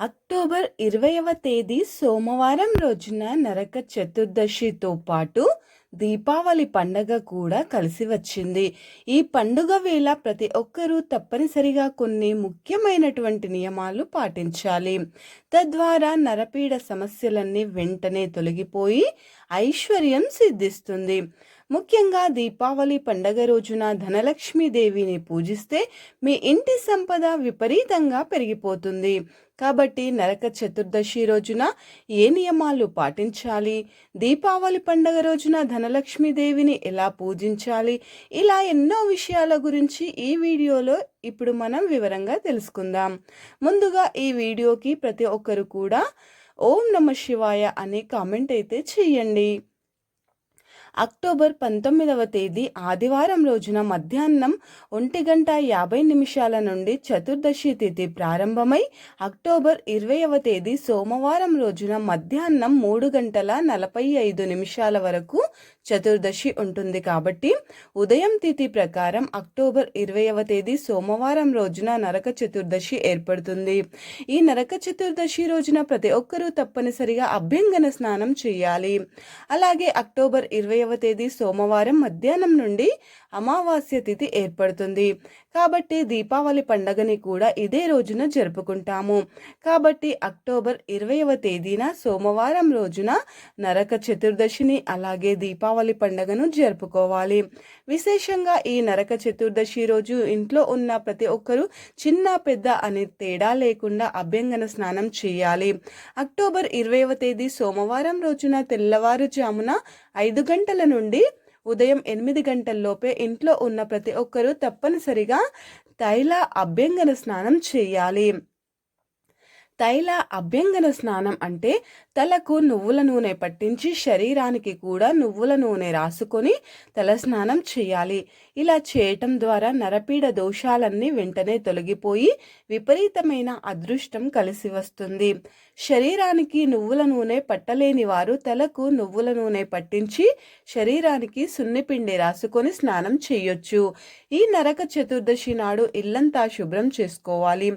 October ఇరవైవ తేదీ సోమవారం రోజున నరక చతుర్దశితో పాటు దీపావళి పండగ కూడా కలిసి వచ్చింది. ఈ పండుగ వేళ ప్రతి ఒక్కరూ తప్పనిసరిగా కొన్ని ముఖ్యమైనటువంటి నియమాలు పాటించాలి. తద్వారా నరపీడ సమస్యలన్నీ వెంటనే తొలగిపోయి ఐశ్వర్యం సిద్ధిస్తుంది. ముఖ్యంగా దీపావళి పండగ రోజున ధనలక్ష్మీదేవిని పూజిస్తే మీ ఇంటి సంపద విపరీతంగా పెరిగిపోతుంది. కాబట్టి నరక చతుర్దశి రోజున ఏ నియమాలు పాటించాలి? దీపావళి పండగ రోజున ధనలక్ష్మీదేవిని ఎలా పూజించాలి? ఇలా ఎన్నో విషయాల గురించి ఈ వీడియోలో ఇప్పుడు మనం వివరంగా తెలుసుకుందాం. ముందుగా ఈ వీడియోకి ప్రతి ఒక్కరు కూడా ఓం నమ శివాయ అనే కామెంట్ అయితే చెయ్యండి అక్టోబర్ పంతొమ్మిదవ తేదీ ఆదివారం రోజున మధ్యాహ్నం ఒంటి గంట యాభై నిమిషాల నుండి చతుర్దశి తిథి ప్రారంభమై అక్టోబర్ ఇరవైవ తేదీ సోమవారం రోజున మధ్యాహ్నం మూడు గంటల నలభై ఐదు నిమిషాల వరకు చతుర్దశి ఉంటుంది కాబట్టి ఉదయం తిథి ప్రకారం అక్టోబర్ ఇరవైవ తేదీ సోమవారం రోజున నరక చతుర్దశి ఏర్పడుతుంది. ఈ నరక చతుర్దశి రోజున ప్రతి ఒక్కరూ తప్పనిసరిగా అభ్యంగన స్నానం చేయాలి. అలాగే అక్టోబర్ ఇరవై ఇరవైవ తేదీ సోమవారం మధ్యాహ్నం నుండి అమావాస్య తిథి ఏర్పడుతుంది. కాబట్టి దీపావళి పండగని కూడా ఇదే రోజున జరుపుకుంటాము. కాబట్టి అక్టోబర్ ఇరవైవ తేదీన సోమవారం రోజున నరక చతుర్దశిని అలాగే దీపావళి పండగను జరుపుకోవాలి. విశేషంగా ఈ నరక చతుర్దశి రోజు ఇంట్లో ఉన్న ప్రతి ఒక్కరూ చిన్న పెద్ద అనే తేడా లేకుండా అభ్యంగన స్నానం చేయాలి. అక్టోబర్ ఇరవైవ తేదీ సోమవారం రోజున తెల్లవారుజామున ఐదు గంటల నుండి ఉదయం ఎనిమిది గంటల్లోపే ఇంట్లో ఉన్న ప్రతి ఒక్కరూ తప్పనిసరిగా తైల అభ్యంగన స్నానం చేయాలి. తైల అభ్యంగన స్నానం అంటే తలకు నువ్వుల నూనె పట్టించి శరీరానికి కూడా నువ్వుల నూనె రాసుకొని తల స్నానం చేయాలి. ఇలా చేయటం ద్వారా నరపీడ దోషాలన్నీ వెంటనే తొలగిపోయి విపరీతమైన అదృష్టం కలిసి వస్తుంది. శరీరానికి నువ్వుల నూనె పట్టలేని వారు తలకు నువ్వుల నూనె పట్టించి శరీరానికి సున్నిపిండి రాసుకొని స్నానం చేయొచ్చు. ఈ నరక చతుర్దశి నాడు ఇల్లంతా శుభ్రం చేసుకోవాలి.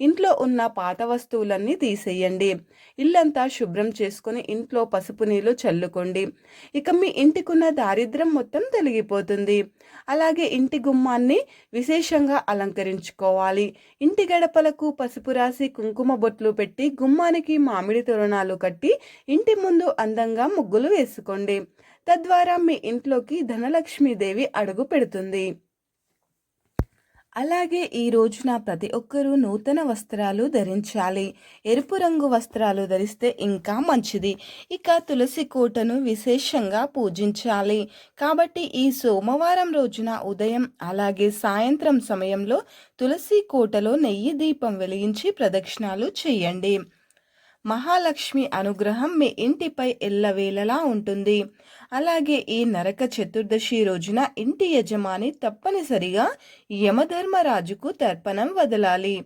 ఇంట్లో ఉన్న పాత వస్తువులన్నీ తీసేయండి. ఇల్లంతా శుభ్రం చేసుకుని ఇంట్లో పసుపు నీళ్ళు చల్లుకోండి. ఇక మీ ఇంటికున్న దారిద్రం మొత్తం తొలగిపోతుంది. అలాగే ఇంటి గుమ్మాన్ని విశేషంగా అలంకరించుకోవాలి. ఇంటి గడపలకు పసుపు రాసి కుంకుమ బొట్లు పెట్టి గుమ్మానికి మామిడి తోరణాలు కట్టి ఇంటి ముందు అందంగా ముగ్గులు వేసుకోండి. తద్వారా మీ ఇంట్లోకి ధనలక్ష్మీదేవి అడుగు పెడుతుంది. అలాగే ఈ రోజున ప్రతి ఒక్కరూ నూతన వస్త్రాలు ధరించాలి. ఎరుపు రంగు వస్త్రాలు ధరిస్తే ఇంకా మంచిది. ఇక తులసి కోటను విశేషంగా పూజించాలి. కాబట్టి ఈ సోమవారం రోజున ఉదయం అలాగే సాయంత్రం సమయంలో తులసి కోటలో నెయ్యి దీపం వెలిగించి ప్రదక్షిణాలు చేయండి. మహాలక్ష్మి అనుగ్రహం మీ ఇంటిపై ఎల్లవేళలా ఉంటుంది. అలాగే ఈ నరక చతుర్దశి రోజున ఇంటి యజమాని తప్పనిసరిగా యమధర్మరాజుకు తర్పణం వదలాలి.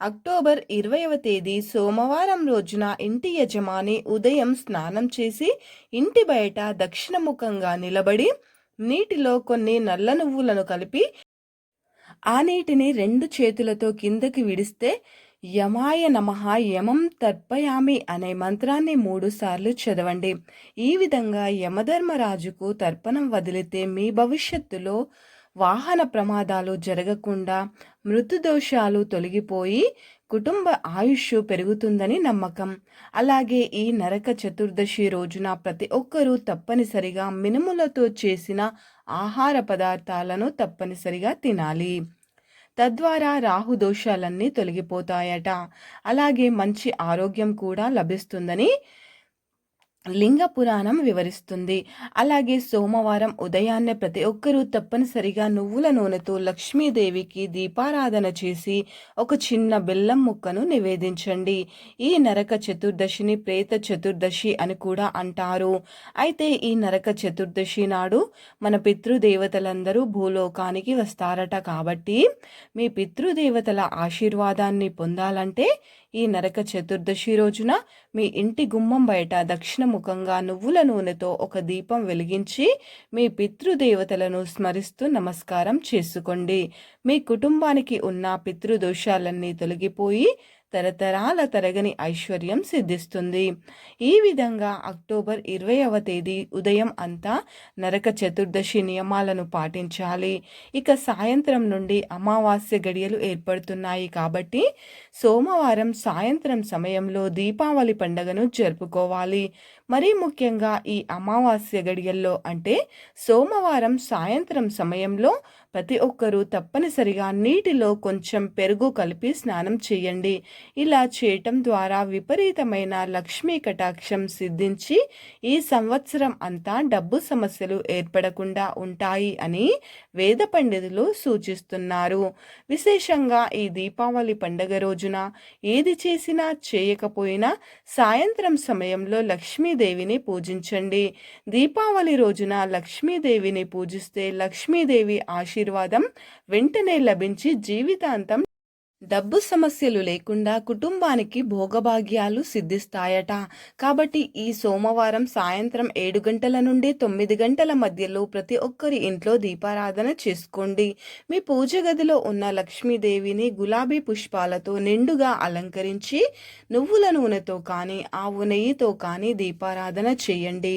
అక్టోబర్ ఇరవైవ తేదీ సోమవారం రోజున ఇంటి యజమాని ఉదయం స్నానం చేసి ఇంటి బయట దక్షిణముఖంగా నిలబడి నీటిలో కొన్ని నల్ల నువ్వులను కలిపి ఆ నీటిని రెండు చేతులతో కిందకి విడిస్తే యమాయ నమ యమం తర్పయామి అనే మంత్రాన్ని మూడుసార్లు చదవండి. ఈ విధంగా యమధర్మరాజుకు తర్పణం వదిలితే మీ భవిష్యత్తులో వాహన ప్రమాదాలు జరగకుండా మృతుదోషాలు తొలగిపోయి కుటుంబ ఆయుష్ పెరుగుతుందని నమ్మకం. అలాగే ఈ నరక చతుర్దశి రోజున ప్రతి ఒక్కరూ తప్పనిసరిగా మినుములతో చేసిన ఆహార పదార్థాలను తప్పనిసరిగా తినాలి. తద్వారా రాహు దోషాలన్నీ తొలగిపోతాయట. అలాగే మంచి ఆరోగ్యం కూడా లభిస్తుందని లింగ పురాణం వివరిస్తుంది. అలాగే సోమవారం ఉదయాన్నే ప్రతి ఒక్కరూ తప్పనిసరిగా నువ్వుల నూనెతో లక్ష్మీదేవికి దీపారాధన చేసి ఒక చిన్న బెల్లం ముక్కను నివేదించండి. ఈ నరక చతుర్దశిని ప్రేత చతుర్దశి అని కూడా అంటారు. అయితే ఈ నరక చతుర్దశి నాడు మన పితృదేవతలందరూ భూలోకానికి వస్తారట కాబట్టి మీ పితృదేవతల ఆశీర్వాదాన్ని పొందాలంటే ఈ నరక చతుర్దశి రోజున మీ ఇంటి గుమ్మం బయట దక్షిణముఖంగా నువ్వుల నూనెతో ఒక దీపం వెలిగించి మీ పితృదేవతలను స్మరిస్తూ నమస్కారం చేసుకోండి. మీ కుటుంబానికి ఉన్న పితృదోషాలన్నీ తొలగిపోయి తరతరాల తరగని ఐశ్వర్యం సిద్ధిస్తుంది. ఈ విధంగా అక్టోబర్ ఇరవైవ తేదీ ఉదయం అంతా నరక చతుర్దశి నియమాలను పాటించాలి. ఇక సాయంత్రం నుండి అమావాస్య గడియలు ఏర్పడుతున్నాయి కాబట్టి సోమవారం సాయంత్రం సమయంలో దీపావళి పండుగను జరుపుకోవాలి. మరీ ముఖ్యంగా ఈ అమావాస్య గడియల్లో అంటే సోమవారం సాయంత్రం సమయంలో ప్రతి ఒక్కరూ తప్పనిసరిగా నీటిలో కొంచెం పెరుగు కలిపి స్నానం చేయండి. ఇలా చేయటం ద్వారా విపరీతమైన లక్ష్మీ కటాక్షం సిద్ధించి ఈ సంవత్సరం అంతా డబ్బు సమస్యలు ఏర్పడకుండా ఉంటాయి అని వేద పండితులు సూచిస్తున్నారు. విశేషంగా ఈ దీపావళి పండగ రోజున ఏది చేసినా చేయకపోయినా సాయంత్రం సమయంలో లక్ష్మీదేవిని పూజించండి. దీపావళి రోజున లక్ష్మీదేవిని పూజిస్తే లక్ష్మీదేవి ఆశీర్వాదం వెంటనే లభించి జీవితాంతం డబ్బు సమస్యలు లేకుండా కుటుంబానికి భోగభాగ్యాలు సిద్ధిస్తాయట. కాబట్టి ఈ సోమవారం సాయంత్రం ఏడు గంటల నుండి తొమ్మిది గంటల మధ్యలో ప్రతి ఒక్కరి ఇంట్లో దీపారాధన చేసుకోండి. మీ పూజ గదిలో ఉన్న లక్ష్మీదేవిని గులాబీ పుష్పాలతో నిండుగా అలంకరించి నువ్వుల నూనెతో కానీ ఆవు నెయ్యితో కానీ దీపారాధన చేయండి.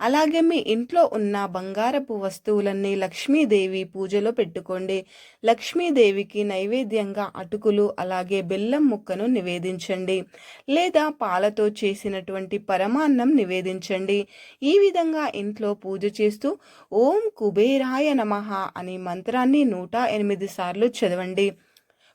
అలాగే మీ ఇంట్లో ఉన్న బంగారపు వస్తువులన్నీ లక్ష్మీదేవి పూజలో పెట్టుకోండి. లక్ష్మీదేవికి నైవేద్యంగా అటుకులు అలాగే బెల్లం ముక్కను నివేదించండి. లేదా పాలతో చేసినటువంటి పరమాన్నం నివేదించండి. ఈ విధంగా ఇంట్లో పూజ చేస్తూ ఓం కుబేరాయ నమః అనే మంత్రాన్ని నూట ఎనిమిది సార్లు చదవండి.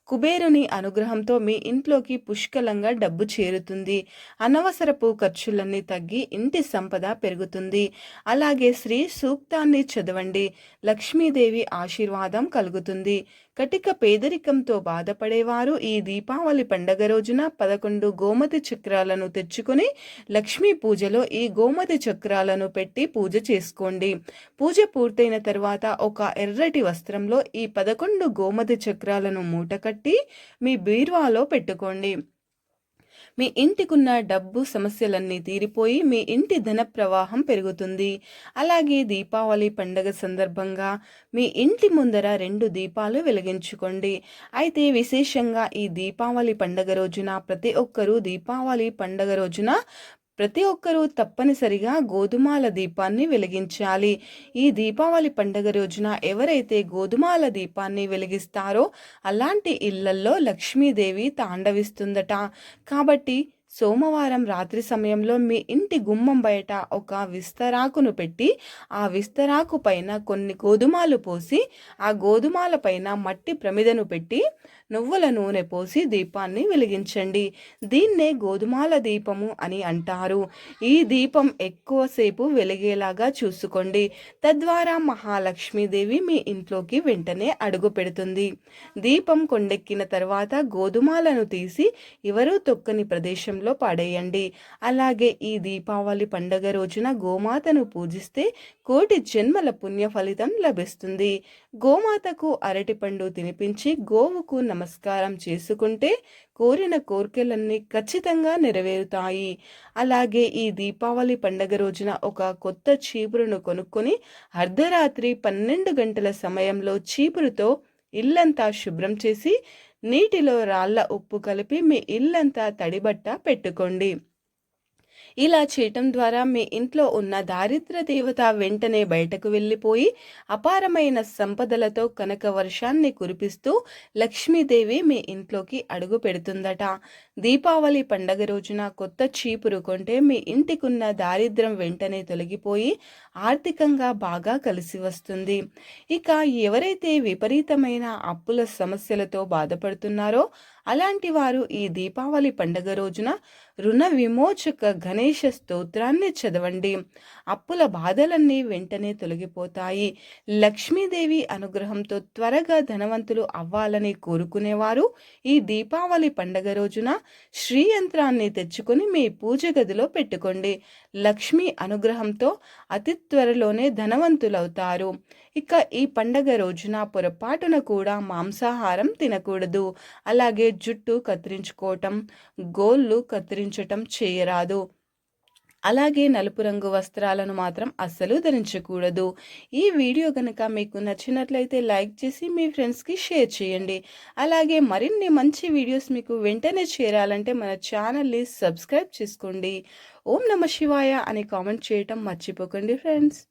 కుబేరుని అనుగ్రహంతో మీ ఇంట్లోకి పుష్కలంగా డబ్బు చేరుతుంది. అనవసరపు ఖర్చులన్నీ తగ్గి ఇంటి సంపద పెరుగుతుంది. అలాగే శ్రీ సూక్తాన్ని చదవండి. లక్ష్మీదేవి ఆశీర్వాదం కలుగుతుంది. కటిక పేదరికంతో బాధపడేవారు ఈ దీపావళి పండగ రోజున పదకొండు గోమతి చక్రాలను తెచ్చుకొని లక్ష్మీ పూజలో ఈ గోమతి చక్రాలను పెట్టి పూజ చేసుకోండి. పూజ పూర్తయిన తర్వాత ఒక ఎర్రటి వస్త్రంలో ఈ పదకొండు గోమతి చక్రాలను మూటకట్టి మీ బీర్వాలో పెట్టుకోండి. మీ ఇంటికున్న డబ్బు సమస్యలన్నీ తీరిపోయి మీ ఇంటి ధన ప్రవాహం పెరుగుతుంది. అలాగే దీపావళి పండగ సందర్భంగా మీ ఇంటి ముందర రెండు దీపాలు వెలిగించుకోండి. అయితే విశేషంగా ఈ దీపావళి పండగ రోజున ప్రతి ఒక్కరూ దీపావళి పండగ రోజున ప్రతి ఒక్కరూ తప్పనిసరిగా గోధుమాల దీపాన్ని వెలిగించాలి. ఈ దీపావళి పండుగ రోజున ఎవరైతే గోధుమాల దీపాన్ని వెలిగిస్తారో అలాంటి ఇళ్ళల్లో లక్ష్మీదేవి తాండవిస్తుందట. కాబట్టి సోమవారం రాత్రి సమయంలో మీ ఇంటి గుమ్మం బయట ఒక విస్తరాకును పెట్టి ఆ విస్తరాకు పైన కొన్ని గోధుమలు పోసి ఆ గోధుమాల పైన మట్టి ప్రమిదను పెట్టి నువ్వుల నూనె పోసి దీపాన్ని వెలిగించండి. దీన్నే గోధుమాల దీపము అని అంటారు. ఈ దీపం ఎక్కువసేపు వెలిగేలాగా చూసుకోండి. తద్వారా మహాలక్ష్మీదేవి మీ ఇంట్లోకి వెంటనే అడుగు పెడుతుంది. దీపం కొండెక్కిన తర్వాత గోధుమాలను తీసి ఎవరూ తొక్కని ప్రదేశంలో నీటిలో పడేయండి. అలాగే ఈ దీపావళి పండగ రోజున గోమాతను పూజిస్తే కోటి జన్మల పుణ్య ఫలితం లభిస్తుంది. గోమాతకు అరటిపండు తినిపించి గోవుకు నమస్కారం చేసుకుంటే కోరిన కోరికలన్నీ ఖచ్చితంగా నెరవేరుతాయి. అలాగే ఈ దీపావళి పండగ రోజున ఒక కొత్త చీపురును కొనుక్కొని అర్ధరాత్రి పన్నెండు గంటల సమయంలో చీపురుతో ఇల్లంతా శుభ్రం చేసి నీటిలో రాళ్ళ ఉప్పు కలిపి మీ ఇల్లంతా తడిబట్ట పెట్టుకోండి. ఇలా చేయటం ద్వారా మీ ఇంట్లో ఉన్న దారిద్ర దేవత వెంటనే బయటకు వెళ్ళిపోయి అపారమైన సంపదలతో కనక వర్షాన్ని కురిపిస్తూ లక్ష్మీదేవి మీ ఇంట్లోకి అడుగు పెడుతుందట. దీపావళి పండగ రోజున కొత్త చీపురు కొంటే మీ ఇంటికున్న దారిద్రం వెంటనే తొలగిపోయి ఆర్థికంగా బాగా కలిసి వస్తుంది. ఇక ఎవరైతే విపరీతమైన అప్పుల సమస్యలతో బాధపడుతున్నారో అలాంటి వారు ఈ దీపావళి పండగ రోజున రుణ విమోచక గణేష స్తోత్రాన్ని చదవండి. అప్పుల బాధలన్నీ వెంటనే తొలగిపోతాయి. లక్ష్మీదేవి అనుగ్రహంతో త్వరగా ధనవంతులు అవ్వాలని కోరుకునేవారు ఈ దీపావళి పండగ రోజున శ్రీ యంత్రాన్ని తెచ్చుకొని మీ పూజ గదిలో పెట్టుకోండి. లక్ష్మీ అనుగ్రహంతో అతి త్వరలోనే ధనవంతులవుతారు. ఇక ఈ పండగ రోజున పొరపాటున కూడా మాంసాహారం తినకూడదు. అలాగే జుట్టు కత్తిరించుకోవటం గోళ్ళు కత్తిరించటం చేయరాదు. అలాగే నలుపు రంగు వస్త్రాలను మాత్రం అస్సలు ధరించకూడదు. ఈ వీడియో కనుక మీకు నచ్చినట్లయితే లైక్ చేసి మీ ఫ్రెండ్స్కి షేర్ చేయండి. అలాగే మరిన్ని మంచి వీడియోస్ మీకు వెంటనే చేరాలంటే మన ఛానల్ని సబ్స్క్రైబ్ చేసుకోండి. ఓం నమ శివాయ అని కామెంట్ చేయటం మర్చిపోకండి ఫ్రెండ్స్.